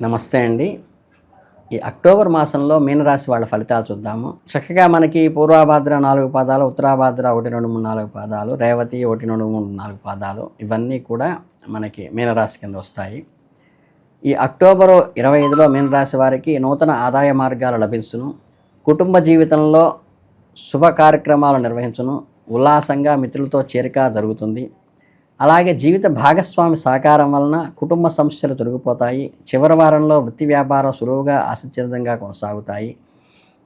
నమస్తే అండి. ఈ అక్టోబర్ మాసంలో మీనరాశి వాళ్ళ ఫలితాలు చూద్దాము. చక్కగా మనకి పూర్వాభాద్ర నాలుగు పాదాలు ఉత్తరాభాద్ర ఒకటి రెండు మూడు నాలుగు పాదాలు రేవతి ఒకటి రెండు మూడు నాలుగు పాదాలు ఇవన్నీ కూడా మనకి మీనరాశి కింద వస్తాయి. ఈ అక్టోబర్ ఇరవై ఐదులో మీనరాశి వారికి నూతన ఆదాయ మార్గాలు లభించును. కుటుంబ జీవితంలో శుభ కార్యక్రమాలు నిర్వహించును. ఉల్లాసంగా మిత్రులతో చేరిక జరుగుతుంది. అలాగే జీవిత భాగస్వామి సహకారం వలన కుటుంబ సమస్యలు తొలగిపోతాయి. చివరి వారంలో వృత్తి వ్యాపారం సులువుగా ఆశీర్వాదంగా కొనసాగుతాయి.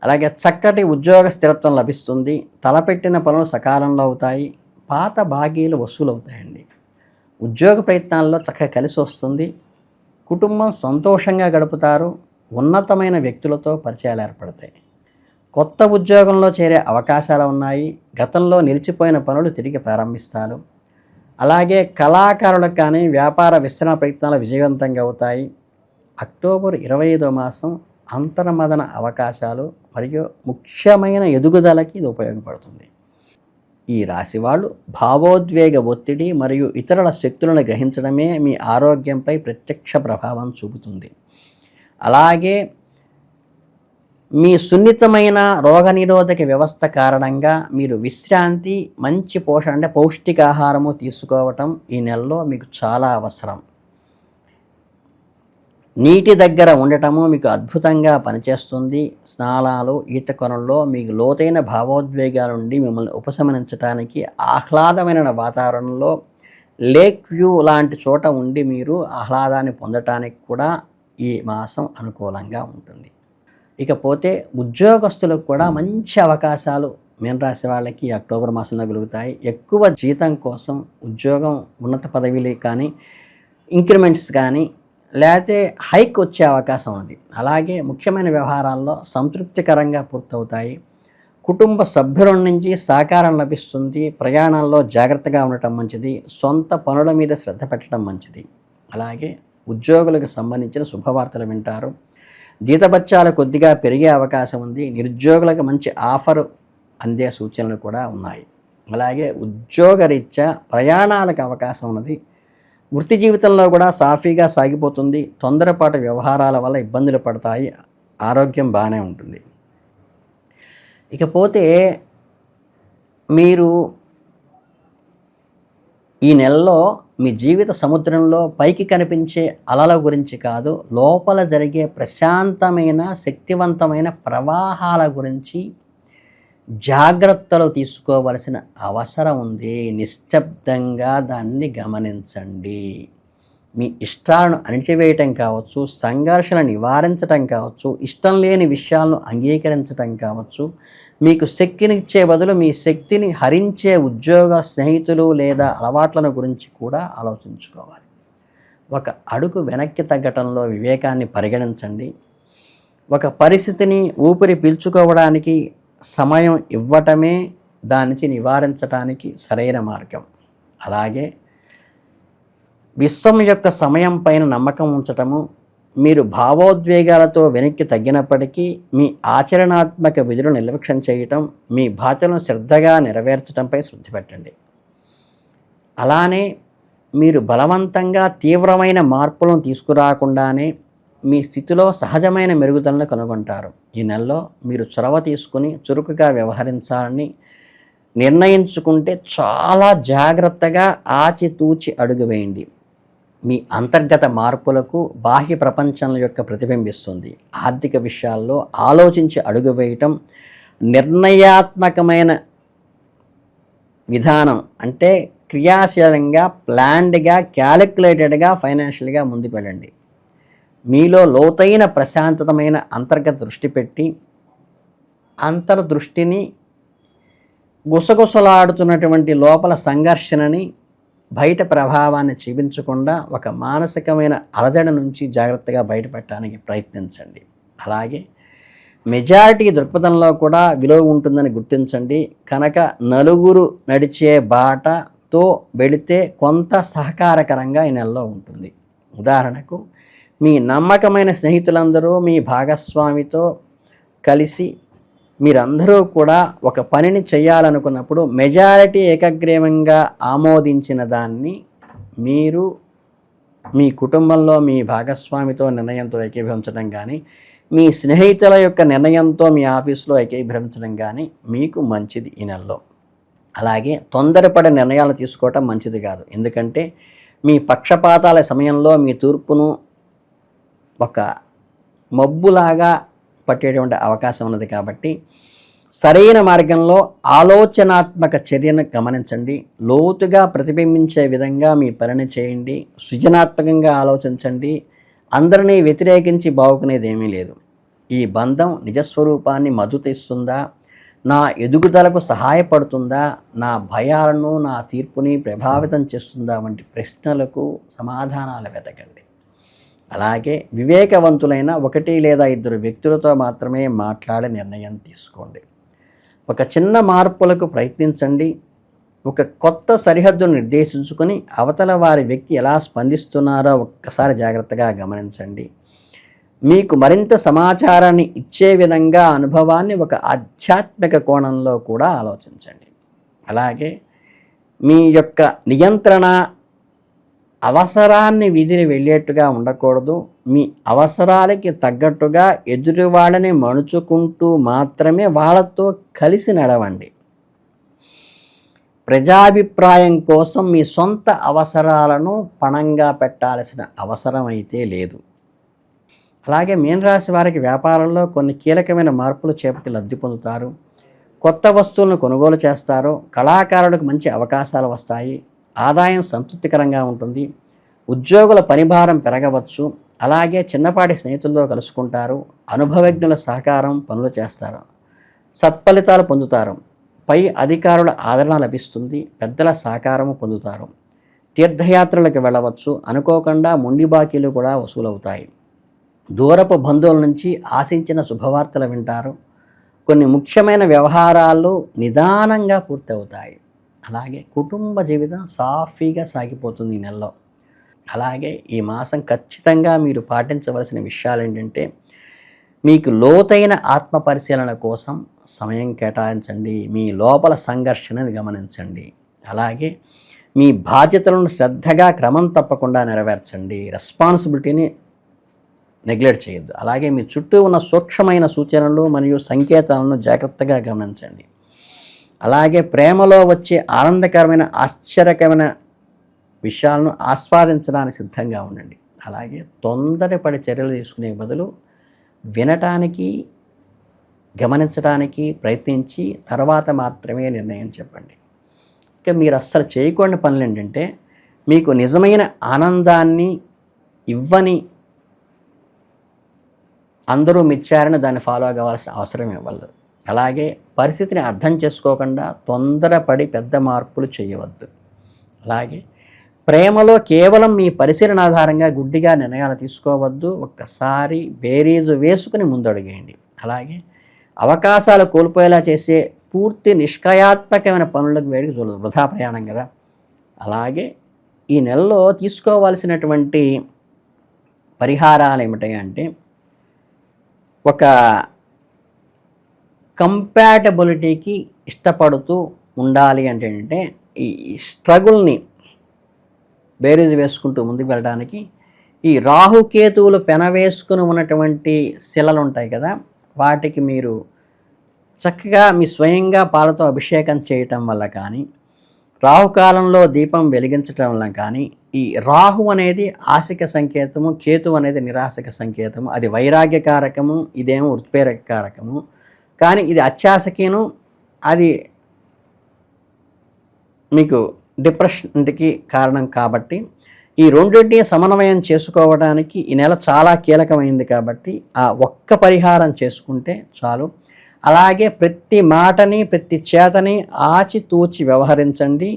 అలాగే చక్కటి ఉద్యోగ స్థిరత్వం లభిస్తుంది. తలపెట్టిన పనులు సకాలంలో అవుతాయి. పాత బాకీలు వసూలు అవుతాయండి ఉద్యోగ ప్రయత్నాల్లో చక్కగా కలిసి వస్తుంది. కుటుంబం సంతోషంగా గడుపుతారు. ఉన్నతమైన వ్యక్తులతో పరిచయాలు ఏర్పడతాయి. కొత్త ఉద్యోగంలో చేరే అవకాశాలు ఉన్నాయి. గతంలో నిలిచిపోయిన పనులు తిరిగి ప్రారంభిస్తారు. అలాగే కళాకారులకు కానీ వ్యాపార విస్తరణ ప్రయత్నాలు విజయవంతంగా అవుతాయి. అక్టోబర్ ఇరవై ఐదో మాసం అంతర్మదన అవకాశాలు మరియు ముఖ్యమైన ఎదుగుదలకి ఇది ఉపయోగపడుతుంది. ఈ రాశి వాళ్ళు భావోద్వేగ ఒత్తిడి మరియు ఇతరుల శక్తులను గ్రహించడమే మీ ఆరోగ్యంపై ప్రత్యక్ష ప్రభావం చూపుతుంది. అలాగే మీ సున్నితమైన రోగనిరోధక వ్యవస్థ కారణంగా మీరు విశ్రాంతి మంచి పోషణ అంటే పౌష్టికాహారము తీసుకోవటం ఈ నెలలో మీకు చాలా అవసరం. నీటి దగ్గర ఉండటము మీకు అద్భుతంగా పనిచేస్తుంది. స్నానాలు ఈత కొనల్లో మీకు లోతైన భావోద్వేగాల నుండి మిమ్మల్ని ఉపశమనించడానికి ఆహ్లాదమైన వాతావరణంలో లేక్ వ్యూ లాంటి చోట ఉండి మీరు ఆహ్లాదాన్ని పొందటానికి కూడా ఈ మాసం అనుకూలంగా ఉంటుంది. ఇకపోతే ఉద్యోగస్తులకు కూడా మంచి అవకాశాలు మీనరాశి వాళ్ళకి అక్టోబర్ మాసంలో కలుగుతాయి. ఎక్కువ జీతం కోసం ఉద్యోగం ఉన్నత పదవిలు కానీ ఇంక్రిమెంట్స్ కానీ లేకపోతే హైక్ వచ్చే అవకాశం ఉంది. అలాగే ముఖ్యమైన వ్యవహారాల్లో సంతృప్తికరంగా పూర్తవుతాయి. కుటుంబ సభ్యుల నుంచి సహకారం లభిస్తుంది. ప్రయాణాల్లో జాగ్రత్తగా ఉండటం మంచిది. సొంత పనుల మీద శ్రద్ధ పెట్టడం మంచిది. అలాగే ఉద్యోగులకు సంబంధించిన శుభవార్తలు వింటారు. జీతభత్యాలు కొద్దిగా పెరిగే అవకాశం ఉంది. నిరుద్యోగులకు మంచి ఆఫర్ అందే సూచనలు కూడా ఉన్నాయి. అలాగే ఉద్యోగరీత్యా ప్రయాణాలకు అవకాశం ఉన్నది. వృత్తి జీవితంలో కూడా సాఫీగా సాగిపోతుంది. తొందరపాటు వ్యవహారాల వల్ల ఇబ్బందులు పడతాయి. ఆరోగ్యం బాగానే ఉంటుంది. ఇకపోతే మీరు ఈ నెలలో మీ జీవిత సముద్రంలో పైకి కనిపించే అలల గురించి కాదు లోపల జరిగే ప్రశాంతమైన శక్తివంతమైన ప్రవాహాల గురించి జాగ్రత్తలు తీసుకోవలసిన అవసరం ఉంది. నిశ్శబ్దంగా దాన్ని గమనించండి. మీ ఇష్టాలను అణిచివేయటం కావచ్చు సంఘర్షణ నివారించటం కావచ్చు ఇష్టం లేని విషయాలను అంగీకరించటం కావచ్చు మీకు శక్తినిచ్చే బదులు మీ శక్తిని హరించే ఉద్యోగ స్నేహితులు లేదా అలవాట్లను గురించి కూడా ఆలోచించుకోవాలి. ఒక అడుగు వెనక్కి తగ్గటంలో వివేకాన్ని పరిగణించండి. ఒక పరిస్థితిని ఊపిరి పీల్చుకోవడానికి సమయం ఇవ్వటమే దానికి నివారించడానికి సరైన మార్గం. అలాగే విశ్వం యొక్క సమయం పైన నమ్మకం ఉంచటము మీరు భావోద్వేగాలతో వెనక్కి తగ్గినప్పటికీ మీ ఆచరణాత్మక విధులు నిర్లక్ష్యం చేయటం మీ బాధ్యతలను శ్రద్ధగా నెరవేర్చడంపై శ్రద్ధ పెట్టండి. అలానే మీరు బలవంతంగా తీవ్రమైన మార్పులను తీసుకురాకుండానే మీ స్థితిలో సహజమైన మెరుగుదలను కనుగొంటారు. ఈ నెలలో మీరు చొరవ తీసుకుని చురుకుగా వ్యవహరించాలని నిర్ణయించుకుంటే చాలా జాగ్రత్తగా ఆచితూచి అడుగు వేయండి. మీ అంతర్గత మార్పులకు బాహ్య ప్రపంచం యొక్క ప్రతిబింబిస్తుంది. ఆర్థిక విషయాల్లో ఆలోచించి అడుగు వేయటం నిర్ణయాత్మకమైన విధానం అంటే క్రియాశీలంగా ప్లాన్డ్గా క్యాలిక్యులేటెడ్గా ఫైనాన్షియల్గా ముందుకు వెళ్ళండి. మీలో లోతైన ప్రశాంతతమైన అంతర్గత దృష్టి పెట్టి అంతర్దృష్టిని గుసగుసలాడుతున్నటువంటి లోపల సంఘర్షణని బయట ప్రభావాన్ని చూపించకుండా ఒక మానసికమైన అలజడ నుంచి జాగ్రత్తగా బయటపెట్టడానికి ప్రయత్నించండి. అలాగే మెజారిటీ దృక్పథంలో కూడా విలువ ఉంటుందని గుర్తించండి. కనుక నలుగురు నడిచే బాటతో వెళితే కొంత సహకారకరంగా ఈ నెలలో ఉంటుంది. ఉదాహరణకు మీ నమ్మకమైన స్నేహితులందరూ మీ భాగస్వామితో కలిసి మీరందరూ కూడా ఒక పనిని చేయాలనుకున్నప్పుడు మెజారిటీ ఏకగ్రీవంగా ఆమోదించిన దాన్ని మీరు మీ కుటుంబంలో మీ భాగస్వామితో నిర్ణయంతో ఏకీభవించడం కానీ మీ స్నేహితుల యొక్క నిర్ణయంతో మీ ఆఫీస్లో ఏకీభవించడం కానీ మీకు మంచిది ఈ నెలలో. అలాగే తొందరపడే నిర్ణయాలు తీసుకోవటం మంచిది కాదు. ఎందుకంటే మీ పక్షపాతాల సమయంలో మీ తూర్పును ఒక మబ్బులాగా పట్టేటువంటి అవకాశం ఉన్నది కాబట్టి సరైన మార్గంలో ఆలోచనాత్మక చర్యను గమనించండి. లోతుగా ప్రతిబింబించే విధంగా మీ పనిని చేయండి. సృజనాత్మకంగా ఆలోచించండి. అందరినీ వ్యతిరేకించి బాగుకునేది ఏమీ లేదు. ఈ బంధం నిజస్వరూపాన్ని మద్దతిస్తుందా నా ఎదుగుదలకు సహాయపడుతుందా? నా భయాలను నా తీర్పుని ప్రభావితం చేస్తుందా? వంటి ప్రశ్నలకు సమాధానాలు వెతకండి. అలాగే వివేకవంతులైన ఒకటి లేదా ఇద్దరు వ్యక్తులతో మాత్రమే మాట్లాడే నిర్ణయం తీసుకోండి. ఒక చిన్న మార్పులకు ప్రయత్నించండి. ఒక కొత్త సరిహద్దును నిర్దేశించుకొని అవతల వారి వ్యక్తి ఎలా స్పందిస్తున్నారో ఒక్కసారి జాగ్రత్తగా గమనించండి. మీకు మరింత సమాచారాన్ని ఇచ్చే విధంగా అనుభవాన్ని ఒక ఆధ్యాత్మిక కోణంలో కూడా ఆలోచించండి. అలాగే మీ యొక్క నియంత్రణ అవసరాన్ని విధిని వెళ్ళేట్టుగా ఉండకూడదు. మీ అవసరాలకి తగ్గట్టుగా ఎదుటి వాళ్ళని మణుచుకుంటూ మాత్రమే వాళ్ళతో కలిసి నడవండి. ప్రజాభిప్రాయం కోసం మీ సొంత అవసరాలను పణంగా పెట్టాల్సిన అవసరం అయితే లేదు. అలాగే మీనరాశి వారికి వ్యాపారంలో కొన్ని కీలకమైన మార్పులు చేపట్టి లబ్ధి పొందుతారు. కొత్త వస్తువులను కొనుగోలు చేస్తారు. కళాకారులకు మంచి అవకాశాలు వస్తాయి. ఆదాయం సంతృప్తికరంగా ఉంటుంది ఉద్యోగుల పనిభారం పెరగవచ్చు అలాగే చిన్నపాటి స్నేహితులతో కలుసుకుంటారు అనుభవజ్ఞుల సహకారం పనులు చేస్తారు సత్ఫలితాలు పొందుతారు పై అధికారుల ఆదరణ లభిస్తుంది పెద్దల సహకారము పొందుతారు తీర్థయాత్రలకు వెళ్ళవచ్చు అనుకోకుండా మొండి బాకీలు కూడా వసూలవుతాయి. దూరపు బంధువుల నుంచి ఆశించిన శుభవార్తలు వింటారు కొన్ని ముఖ్యమైన వ్యవహారాలు నిదానంగా పూర్తవుతాయి. అలాగే కుటుంబ జీవితం సాఫీగా సాగిపోతుంది ఈ నెలలో. అలాగే ఈ మాసం ఖచ్చితంగా మీరు పాటించవలసిన విషయాలు ఏంటంటే మీకు లోతైన ఆత్మ పరిశీలన కోసం సమయం కేటాయించండి మీ లోపల సంఘర్షణని గమనించండి. అలాగే మీ బాధ్యతలను శ్రద్ధగా క్రమం తప్పకుండా నెరవేర్చండి. రెస్పాన్సిబిలిటీని నెగ్లెక్ట్ చేయొద్దు. అలాగే మీ చుట్టూ ఉన్న సూక్ష్మమైన సూచనలు మరియు సంకేతాలను జాగ్రత్తగా గమనించండి. అలాగే ప్రేమలో వచ్చే ఆనందకరమైన ఆశ్చర్యకరమైన విషయాలను ఆస్వాదించడానికి సిద్ధంగా ఉండండి. అలాగే తొందరపడి చర్యలు తీసుకునే బదులు వినటానికి గమనించడానికి ప్రయత్నించి తర్వాత మాత్రమే నిర్ణయం చెప్పండి. ఇక మీరు అస్సలు చేయకూడని పనులు ఏంటంటే మీకు నిజమైన ఆనందాన్ని ఇవ్వని అందరూ మిచ్చారని దాన్ని ఫాలో కావాల్సిన అవసరం ఇవ్వలేదు అలాగే పరిస్థితిని అర్థం చేసుకోకుండా తొందరపడి పెద్ద మార్పులు చేయవద్దు. అలాగే ప్రేమలో కేవలం మీ పరిశీలన ఆధారంగా గుడ్డిగా నిర్ణయాలు తీసుకోవద్దు. ఒక్కసారి బేరీజు వేసుకుని ముందడుగేయండి. అలాగే అవకాశాలు కోల్పోయేలా చేసే పూర్తి నిష్క్రయాత్మకమైన పనులకు వేడికి చూడదు వృధా ప్రయాణం కదా. అలాగే ఈ నెలలో తీసుకోవాల్సినటువంటి పరిహారాలు ఏమిటాయంటే ఒక కంపాటబిలిటీకి ఇష్టపడుతూ ఉండాలి అంటే ఏంటంటే ఈ స్ట్రగుల్ని బేరీజ్ వేసుకుంటూ ముందుకు వెళ్ళడానికి ఈ రాహుకేతువులు పెనవేసుకుని ఉన్నటువంటి శిలలు ఉంటాయి కదా వాటికి మీరు చక్కగా మీ స్వయంగా పాలతో అభిషేకం చేయటం వల్ల కానీ రాహుకాలంలో దీపం వెలిగించటం వల్ల కానీ ఈ రాహు అనేది ఆశిక సంకేతము కేతు అనేది నిరాశక సంకేతము అది వైరాగ్యకారకము ఇదేమో వృత్ప్రేరకారకము కానీ ఇది అత్యాశకిను అది మీకు డిప్రెషన్కి కారణం కాబట్టి ఈ రెండింటిని సమన్వయం చేసుకోవడానికి ఈ నెల చాలా కీలకమైంది కాబట్టి ఆ ఒక్క పరిహారం చేసుకుంటే చాలు. అలాగే ప్రతి మాటని ప్రతి చేతని ఆచితూచి వ్యవహరించండి.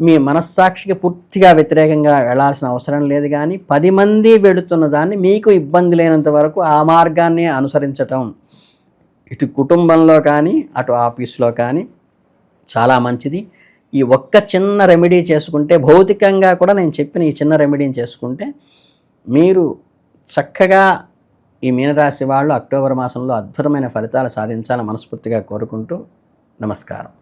మీ మనస్సాక్షికి పూర్తిగా వ్యతిరేకంగా వెళ్ళాల్సిన అవసరం లేదు కానీ పది మంది వెళుతున్న దాన్ని మీకు ఇబ్బంది లేనంత వరకు ఆ మార్గాన్ని అనుసరించటం. ఇటు కుటుంబంలో కానీ అటు ఆఫీస్లో కానీ చాలా మంచిది. ఈ ఒక్క చిన్న రెమెడీ చేసుకుంటే భౌతికంగా కూడా నేను చెప్పిన ఈ చిన్న రెమెడీని చేసుకుంటే మీరు చక్కగా ఈ మీనరాశి వాళ్ళు అక్టోబర్ మాసంలో అద్భుతమైన ఫలితాలు సాధించాలని మనస్ఫూర్తిగా కోరుకుంటూ నమస్కారం.